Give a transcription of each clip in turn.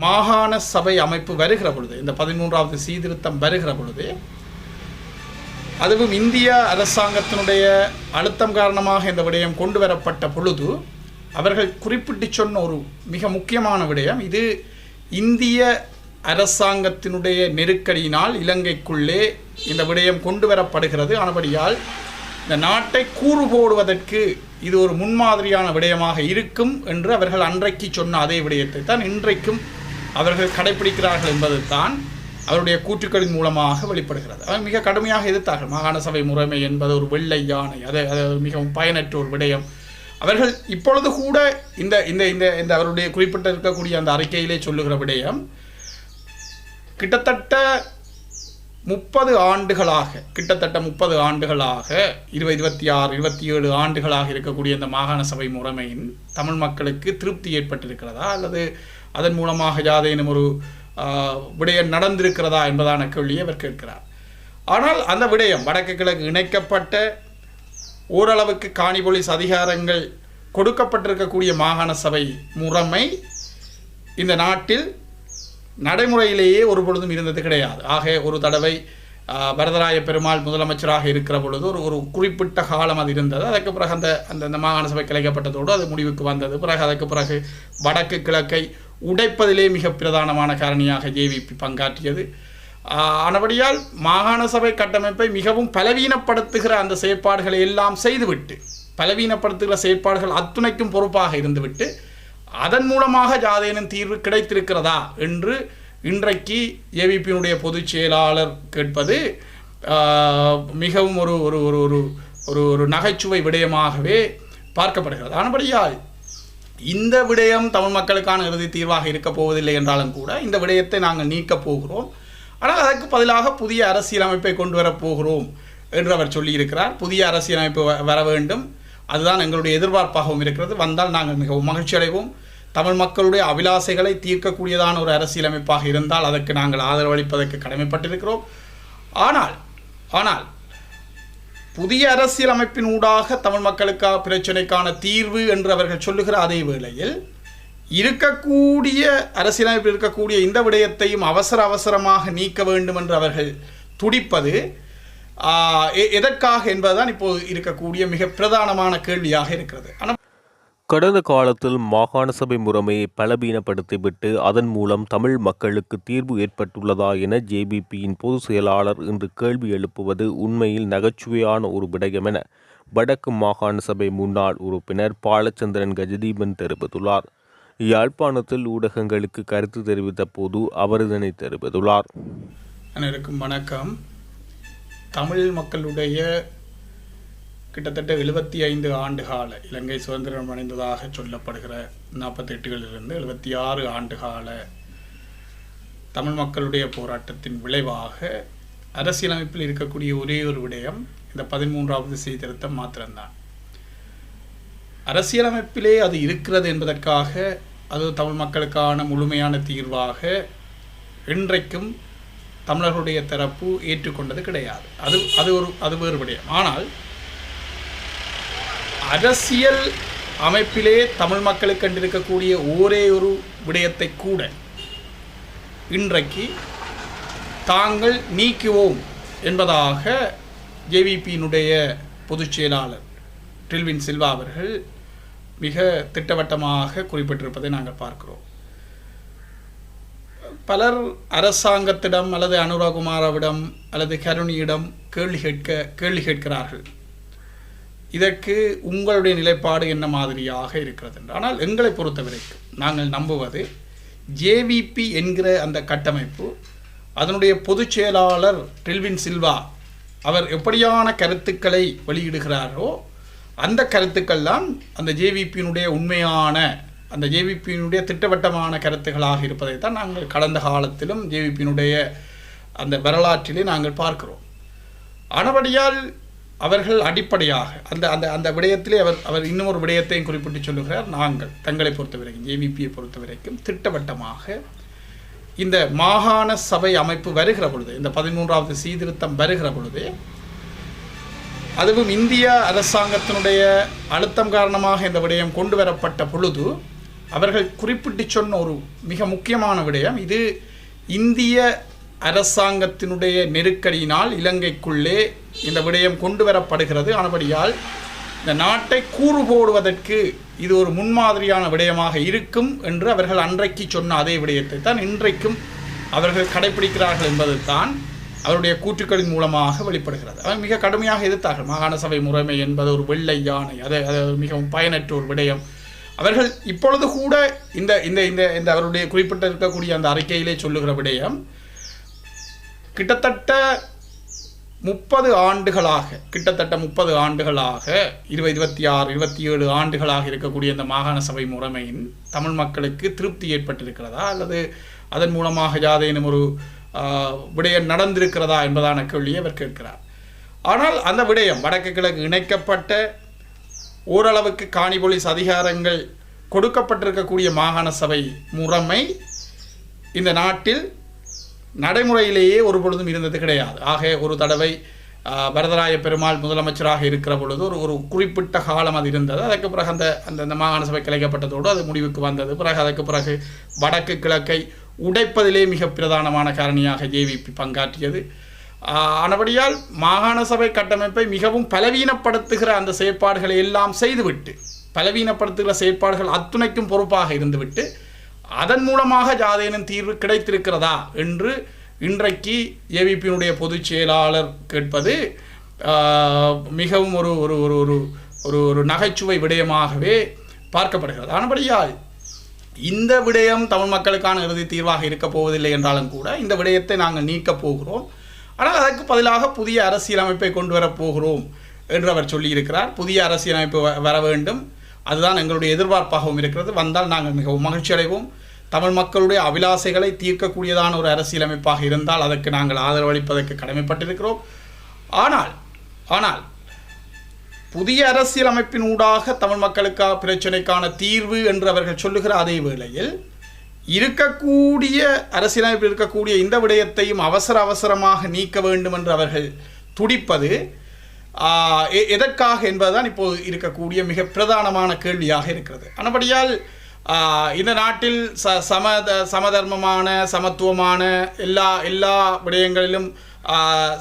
மாகாண சபை அமைப்பு வருகிற பொழுது இந்த பதிமூன்றாவது சீர்திருத்தம் வருகிற பொழுது அதுவும் இந்திய அரசாங்கத்தினுடைய அழுத்தம் காரணமாக இந்த விடயம் கொண்டு வரப்பட்ட பொழுது அவர்கள் குறிப்பிட்டு சொன்ன ஒரு மிக முக்கியமான விடயம் இது இந்திய அரசாங்கத்தினுடைய நெருக்கடியினால் இலங்கைக்குள்ளே இந்த விடயம் கொண்டு வரப்படுகிறது. ஆனபடியால் இந்த நாட்டை கூறு போடுவதற்கு இது ஒரு முன்மாதிரியான விடயமாக இருக்கும் என்று அவர்கள் அன்றைக்கு சொன்ன அதே விடயத்தை தான் இன்றைக்கும் அவர்கள் கடைபிடிக்கிறார்கள் என்பதுதான் அவருடைய கூற்றுக்களின் மூலமாக வெளிப்படுகிறது. அவர் மிக கடுமையாக எதிர்த்தார்கள். மாகாண சபை முறைமை என்பது ஒரு வெள்ளை யானை அதை அது மிகவும் பயனற்ற ஒரு விடயம். அவர்கள் இப்பொழுது கூட இந்த இந்த இந்த இந்த அவருடைய குறிப்பிட்ட இருக்கக்கூடிய அந்த அறிக்கையிலே சொல்லுகிற விடயம் கிட்டத்தட்ட முப்பது ஆண்டுகளாக கிட்டத்தட்ட முப்பது ஆண்டுகளாக இருபது இருபத்தி ஆறு இருபத்தி ஏழு ஆண்டுகளாக இருக்கக்கூடிய இந்த மாகாண சபை முறைமையின் தமிழ் மக்களுக்கு திருப்தி ஏற்பட்டிருக்கிறதா? அல்லது அதன் மூலமாக யாதேனும் ஒரு விடயம் நடந்திருக்கிறதா என்பதான கேள்வியை அவர் கேட்கிறார். ஆனால் அந்த விடயம் வடக்கு கிழக்கு இணைக்கப்பட்ட ஓரளவுக்கு காணி போலீஸ் அதிகாரங்கள் கொடுக்கப்பட்டிருக்கக்கூடிய மாகாண சபை முறைமை இந்த நாட்டில் நடைமுறையிலேயே ஒரு பொழுதும் இருந்தது கிடையாது. ஆக ஒரு தடவை ஆஹ், வரதராய பெருமாள் முதலமைச்சராக இருக்கிற பொழுது ஒரு ஒரு குறிப்பிட்ட காலம் அது இருந்தது. அதற்கு பிறகு அந்த அந்த மாகாண சபை கலைக்கப்பட்டதோடு அது முடிவுக்கு வந்தது. பிறகு அதற்கு பிறகு வடக்கு கிழக்கை உடைப்பதிலே மிக பிரதானமான காரணியாக ஜேவிபி பங்காற்றியது. ஆனபடியால் மாகாண சபை கட்டமைப்பை மிகவும் பலவீனப்படுத்துகிற அந்த செயற்பாடுகளை எல்லாம் செய்துவிட்டு பலவீனப்படுத்துகிற செயற்பாடுகள் அத்துணைக்கும் பொறுப்பாக இருந்துவிட்டு அதன் மூலமாக ஜாதேனும் தீர்வு கிடைத்திருக்கிறதா என்று இன்றைக்கு ஏவிபியினுடைய பொதுச் செயலாளர் கேட்பது மிகவும் ஒரு ஒரு ஒரு ஒரு ஒரு ஒரு நகைச்சுவை விடயமாகவே பார்க்கப்படுகிறது. ஆனபடியால் இந்த விடயம் தமிழ் மக்களுக்கான இறுதி தீர்வாக இருக்கப் போவதில்லை என்றாலும் கூட இந்த விடயத்தை நாங்கள் நீக்கப் போகிறோம். ஆனால் அதற்கு பதிலாக புதிய அரசியலமைப்பை கொண்டு வரப் போகிறோம் என்று அவர் சொல்லியிருக்கிறார். புதிய அரசியலமைப்பு வ- வர வேண்டும். அதுதான் எங்களுடைய எதிர்பார்ப்பாகவும் இருக்கிறது. வந்தால் நாங்கள் மிகவும் மகிழ்ச்சி அடைவோம். தமிழ் மக்களுடைய அபிலாசைகளை தீர்க்கக்கூடியதான ஒரு அரசியலமைப்பாக இருந்தால் அதற்கு நாங்கள் ஆதரவளிப்பதற்கு கடமைப்பட்டிருக்கிறோம். ஆனால் ஆனால் புதிய அரசியல் அமைப்பினூடாக தமிழ் மக்களுக்கா பிரச்சனைக்கான தீர்வு என்று அவர்கள் சொல்லுகிற அதே வேளையில் இருக்கக்கூடிய அரசியலமைப்பில் இருக்கக்கூடிய இந்த விடயத்தையும் அவசர அவசரமாக நீக்க வேண்டும் என்று அவர்கள் துடிப்பது ஆஹ், எ- எதற்காக என்பதுதான் இப்போது இருக்கக்கூடிய மிக பிரதானமான கேள்வியாக இருக்கிறது. ஆனால் கடந்த காலத்தில் மாகாண சபை முறைமையை பலவீனப்படுத்திவிட்டு அதன் மூலம் தமிழ் மக்களுக்கு தீர்வு ஏற்பட்டுள்ளதா என ஜேபிபியின் பொதுச் செயலாளர் இன்று கேள்வி எழுப்புவது உண்மையில் நகைச்சுவையான ஒரு விடயம் என வடக்கு மாகாண சபை முன்னாள் உறுப்பினர் பாலச்சந்திரன் கஜதீபன் தெரிவித்துள்ளார். யாழ்ப்பாணத்தில் ஊடகங்களுக்கு கருத்து தெரிவித்த போது அவர் இதனை தெரிவித்துள்ளார். அனைவருக்கும் வணக்கம். தமிழ் மக்களுடைய கிட்டத்தட்ட எழுபத்தி ஐந்து ஆண்டு கால இலங்கை சுதந்திரம் அடைந்ததாக சொல்லப்படுகிற நாற்பத்தெட்டுகளிலிருந்து எழுபத்தி ஆறு ஆண்டு கால தமிழ் மக்களுடைய போராட்டத்தின் விளைவாக அரசியலமைப்பில் இருக்கக்கூடிய ஒரே ஒரு விடயம் இந்த பதிமூன்றாவது சீர்திருத்தம் மாத்திரம்தான். அரசியலமைப்பிலே அது இருக்கிறது என்பதற்காக அது தமிழ் மக்களுக்கான முழுமையான தீர்வாக இன்றைக்கும் தமிழர்களுடைய தரப்பு ஏற்றுக்கொண்டது கிடையாது. அது அது ஒரு அது வேறு விடயம். ஆனால் அரசியல் அமைப்பிலே தமிழ் மக்களுக்கு கண்டிருக்கக்கூடிய ஒரே ஒரு விடயத்தை கூட இன்றைக்கு தாங்கள் நீக்குவோம் என்பதாக ஜேவிபியினுடைய பொதுச் செயலாளர் டில்வின் சில்வா அவர்கள் மிக திட்டவட்டமாக குறிப்பிட்டிருப்பதை நாங்கள் பார்க்கிறோம். பலர் அரசாங்கத்திடம் அல்லது அனுராகுமாராவிடம் அல்லது கருணியிடம் கேள்வி கேட்க கேள்வி கேட்கிறார்கள். இதற்கு உங்களுடைய நிலைப்பாடு என்ன மாதிரியாக இருக்கிறது என்று. ஆனால் எங்களை பொறுத்தவரைக்கும் நாங்கள் நம்புவது ஜேவிபி என்கிற அந்த கட்டமைப்பு அதனுடைய பொதுச் செயலாளர் டெல்வின் சில்வா அவர் எப்படியான கருத்துக்களை வெளியிடுகிறாரோ அந்த கருத்துக்கள் தான் அந்த ஜேவிபியினுடைய உண்மையான அந்த ஜேவிபியினுடைய திட்டவட்டமான கருத்துக்களாக இருப்பதை தான் நாங்கள் கடந்த காலத்திலும் ஜேவிபியினுடைய அந்த வரலாற்றிலே நாங்கள் பார்க்கிறோம். ஆனபடியால் அவர்கள் அடிப்படையாக அந்த அந்த அந்த விடயத்திலே அவர் அவர் இன்னும் ஒரு விடயத்தையும் குறிப்பிட்டு சொல்லுகிறார். நாங்கள் தங்களை பொறுத்தவரைக்கும் ஜேவிபியை பொறுத்தவரைக்கும் திட்டவட்டமாக இந்த மாகாண சபை அமைப்பு வருகிற பொழுது இந்த பதிமூன்றாவது சீர்திருத்தம் வருகிற பொழுது அதுவும் இந்திய அரசாங்கத்தினுடைய அழுத்தம் காரணமாக இந்த விடயம் கொண்டு வரப்பட்ட பொழுது அவர்கள் குறிப்பிட்டு சொன்ன ஒரு மிக முக்கியமான விடயம் இது இந்திய அரசாங்கத்தினுடைய நெருக்கடியினால் இலங்கைக்குள்ளே இந்த விடயம் கொண்டு வரப்படுகிறது ஆனபடியால் இந்த நாட்டை கூறு போடுவதற்கு இது ஒரு முன்மாதிரியான விடயமாக இருக்கும் என்று அவர்கள் அன்றைக்கு சொன்ன அதே விடயத்தை தான் இன்றைக்கும் அவர்கள் கடைபிடிக்கிறார்கள் என்பதுதான் அவருடைய கூற்றுக்களின் மூலமாக வெளிப்படுகிறது. அவர் மிக கடுமையாக எதிர்த்தார்கள். மாகாண சபை முறைமை என்பது ஒரு வெள்ளை யானை அதை அது மிகவும் பயனற்ற ஒரு விடயம். அவர்கள் இப்பொழுது கூட இந்த இந்த இந்த இந்த அவருடைய குறிப்பிட்ட இருக்கக்கூடிய அந்த அறிக்கையிலே சொல்லுகிற விடயம் கிட்டத்தட்ட முப்பது ஆண்டுகளாக கிட்டத்தட்ட முப்பது ஆண்டுகளாக இருபது இருபத்தி ஆறு இருபத்தி ஏழு ஆண்டுகளாக இருக்கக்கூடிய இந்த மாகாண சபை முறைமையின் தமிழ் மக்களுக்கு திருப்தி ஏற்பட்டிருக்கிறதா? அல்லது அதன் மூலமாக யாதேனும் ஒரு விடயம் நடந்திருக்கிறதா என்பதான கேள்வியை அவர் கேட்கிறார். ஆனால் அந்த விடயம் வடக்கு கிழக்கு இணைக்கப்பட்ட ஓரளவுக்கு காணி போலீஸ் அதிகாரங்கள் கொடுக்கப்பட்டிருக்கக்கூடிய மாகாண சபை முறைமை இந்த நாட்டில் நடைமுறையிலேயே ஒரு பொழுதும் இருந்தது கிடையாது. ஆக ஒரு தடவை ஆ, வரதராய பெருமாள் முதலமைச்சராக இருக்கிற பொழுது ஒரு ஒரு குறிப்பிட்ட காலம் அது இருந்தது. அதற்கு பிறகு அந்த அந்த அந்த மாகாண சபை கிளைக்கப்பட்டதோடு அது முடிவுக்கு வந்தது. பிறகு அதற்கு பிறகு வடக்கு கிழக்கை உடைப்பதிலே மிக பிரதானமான காரணியாக ஜேவிபி பங்காற்றியது. ஆனபடியால் மாகாண சபை கட்டமைப்பை மிகவும் பலவீனப்படுத்துகிற அந்த செயற்பாடுகளை எல்லாம் செய்துவிட்டு பலவீனப்படுத்துகிற செயற்பாடுகள் அத்துணைக்கும் பொறுப்பாக இருந்துவிட்டு அதன் மூலமாக ஜாதேனும் தீர்வு கிடைத்திருக்கிறதா என்று இன்றைக்கு ஏவிபியினுடைய பொதுச் செயலாளர் கேட்பது மிகவும் ஒரு ஒரு ஒரு ஒரு ஒரு ஒரு நகைச்சுவை விடயமாகவே பார்க்கப்படுகிறது. ஆனபடியால் இந்த விடயம் தமிழ் மக்களுக்கான இறுதி தீர்வாக இருக்கப் போவதில்லை என்றாலும் கூட இந்த விடயத்தை நாங்கள் நீக்கப் போகிறோம். ஆனால் அதற்கு பதிலாக புதிய அரசியலமைப்பை கொண்டு வரப் போகிறோம் என்று அவர் சொல்லியிருக்கிறார். புதிய அரசியலமைப்பு வ- வர வேண்டும். அதுதான் எங்களுடைய எதிர்பார்ப்பாகவும் இருக்கிறது. வந்தால் நாங்கள் மிகவும் மகிழ்ச்சி அடைவோம். தமிழ் மக்களுடைய அபிலாசைகளை தீர்க்கக்கூடியதான ஒரு அரசியலமைப்பாக இருந்தால் அதற்கு நாங்கள் ஆதரவளிப்பதற்கு கடமைப்பட்டிருக்கிறோம். ஆனால் ஆனால் புதிய அரசியலமைப்பின் ஊடாக தமிழ் மக்களுக்கான பிரச்சனைக்கான தீர்வு என்று அவர்கள் சொல்லுகிற அதே வேளையில் இருக்கக்கூடிய அரசியலமைப்பில் இருக்கக்கூடிய இந்த விடயத்தையும் அவசர அவசரமாக நீக்க வேண்டும் என்று அவர்கள் துடிப்பது எதற்காக என்பதுதான் இப்போது இருக்கக்கூடிய மிக பிரதானமான கேள்வியாக இருக்கிறது. ஆனபடியால் இந்த நாட்டில் ச சமத சமதர்மமான சமத்துவமான எல்லா எல்லா விடயங்களிலும்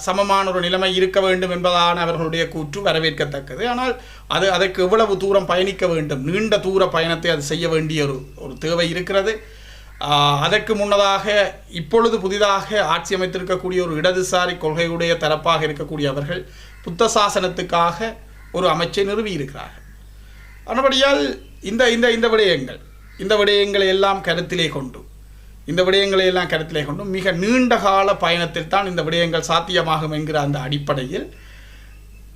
சமமான ஒரு நிலைமை இருக்க வேண்டும் என்பதான அவர்களுடைய கூற்று வரவேற்கத்தக்கது. ஆனால் அது அதற்கு எவ்வளவு தூரம் பயணிக்க வேண்டும் நீண்ட தூர பயணத்தை அது செய்ய வேண்டிய ஒரு ஒரு தேவை இருக்கிறது. அதற்கு முன்னதாக இப்பொழுது புதிதாக ஆட்சி அமைத்திருக்கக்கூடிய ஒரு இடதுசாரி கொள்கையுடைய தரப்பாக இருக்கக்கூடிய அவர்கள் புத்த சாசனத்துக்காக ஒரு அமைச்சை நிறுவி இருக்கிறார்கள் ஆனபடியால் இந்த இந்த இந்த விடயங்கள் இந்த விடயங்களை எல்லாம் கருத்திலே கொண்டு இந்த விடயங்களை எல்லாம் கருத்திலே கொண்டு மிக நீண்ட கால பயணத்தில் தான் இந்த விடயங்கள் சாத்தியமாகும் என்கிற அந்த அடிப்படையில்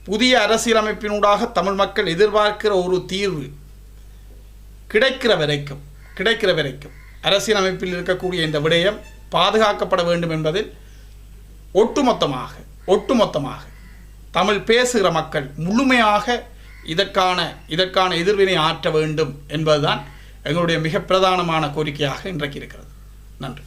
புதிய அரசியலமைப்பினூடாக தமிழ் மக்கள் எதிர்பார்க்கிற ஒரு தீர்வு கிடைக்கிற வரைக்கும் கிடைக்கிற வரைக்கும் அரசியலமைப்பில் இருக்கக்கூடிய இந்த விடயம் பாதுகாக்கப்பட வேண்டும் என்பதில் ஒட்டுமொத்தமாக ஒட்டுமொத்தமாக தமிழ் பேசுகிற மக்கள் முழுமையாக இதற்கான இதற்கான எதிர்வினை ஆற்ற வேண்டும் என்பதுதான் எங்களுடைய மிக பிரதானமான கோரிக்கையாக இன்றைக்கு இருக்கிறது. நன்றி.